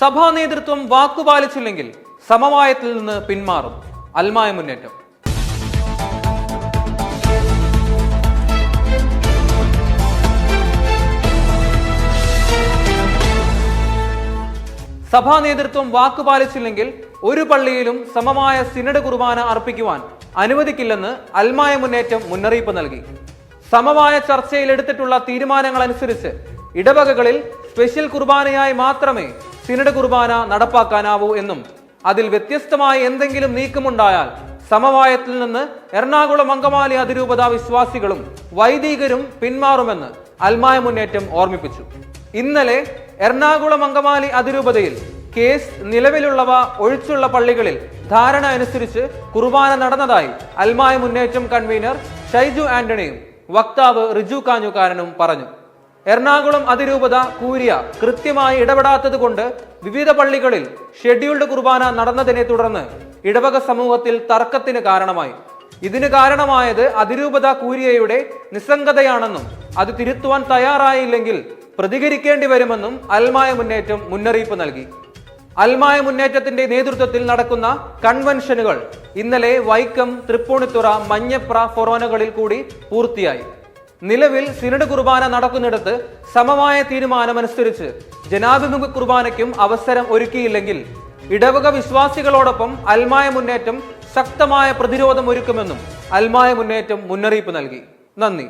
സഭാ നേതൃത്വം വാക്കുപാലിച്ചില്ലെങ്കിൽ സമവായത്തിൽ നിന്ന് പിന്മാറും. അൽമായ മുന്നേറ്റം. സഭാ നേതൃത്വം വാക്കുപാലിച്ചില്ലെങ്കിൽ ഒരു പള്ളിയിലും സമമായ സിനഡ് കുർബാന അർപ്പിക്കുവാൻ അനുവദിക്കില്ലെന്ന് അൽമായ മുന്നേറ്റം മുന്നറിയിപ്പ് നൽകി. സമവായ ചർച്ചയിൽ എടുത്തിട്ടുള്ള തീരുമാനങ്ങൾ അനുസരിച്ച് ഇടവകകളിൽ സ്പെഷ്യൽ കുർബാനയായി മാത്രമേ സിനഡ് കുർബാന നടപ്പാക്കാനാവൂ എന്നും അതിൽ വ്യത്യസ്തമായ എന്തെങ്കിലും നീക്കമുണ്ടായാൽ സമവായത്തിൽ നിന്ന് എറണാകുളം അങ്കമാലി അതിരൂപത വിശ്വാസികളും വൈദികരും പിന്മാറുമെന്ന് അൽമായ മുന്നേറ്റം ഓർമ്മിപ്പിച്ചു. ഇന്നലെ എറണാകുളം അങ്കമാലി അതിരൂപതയിൽ കേസ് നിലവിലുള്ളവ ഒഴിച്ചുള്ള പള്ളികളിൽ ധാരണ അനുസരിച്ച് കുർബാന നടന്നതായി അൽമായ മുന്നേറ്റം കൺവീനർ ഷൈജു ആന്റണിയും വക്താവ് റിജു കാഞ്ഞുകാരനും പറഞ്ഞു. എറണാകുളം അതിരൂപത കൂരിയ കൃത്യമായി ഇടപെടാത്തത് കൊണ്ട് വിവിധ പള്ളികളിൽ ഷെഡ്യൂൾഡ് കുർബാന നടന്നതിനെ തുടർന്ന് ഇടവക സമൂഹത്തിൽ തർക്കത്തിന് കാരണമായി. ഇതിന് കാരണമായത് അതിരൂപത കൂരിയയുടെ നിസ്സംഗതയാണെന്നും അത് തിരുത്തുവാൻ തയ്യാറായില്ലെങ്കിൽ പ്രതികരിക്കേണ്ടി വരുമെന്നും അൽമായ മുന്നേറ്റം മുന്നറിയിപ്പ് നൽകി. അൽമായ മുന്നേറ്റത്തിന്റെ നേതൃത്വത്തിൽ നടക്കുന്ന കൺവെൻഷനുകൾ ഇന്നലെ വൈക്കം തൃപ്പൂണിത്തുറ മഞ്ഞപ്ര ഫൊറോനകളിൽ കൂടി പൂർത്തിയായി. നിലവിൽ സിനഡ് കുർബാന നടക്കുന്നിടത്ത് സമമായ തീരുമാനമനുസരിച്ച് ജനാഭിമുഖ കുർബാനയ്ക്കും അവസരം ഒരുക്കിയില്ലെങ്കിൽ ഇടവക വിശ്വാസികളോടൊപ്പം അൽമായ മുന്നേറ്റം ശക്തമായ പ്രതിരോധം ഒരുക്കുമെന്നും അൽമായ മുന്നേറ്റം മുന്നറിയിപ്പ് നൽകി. നന്ദി.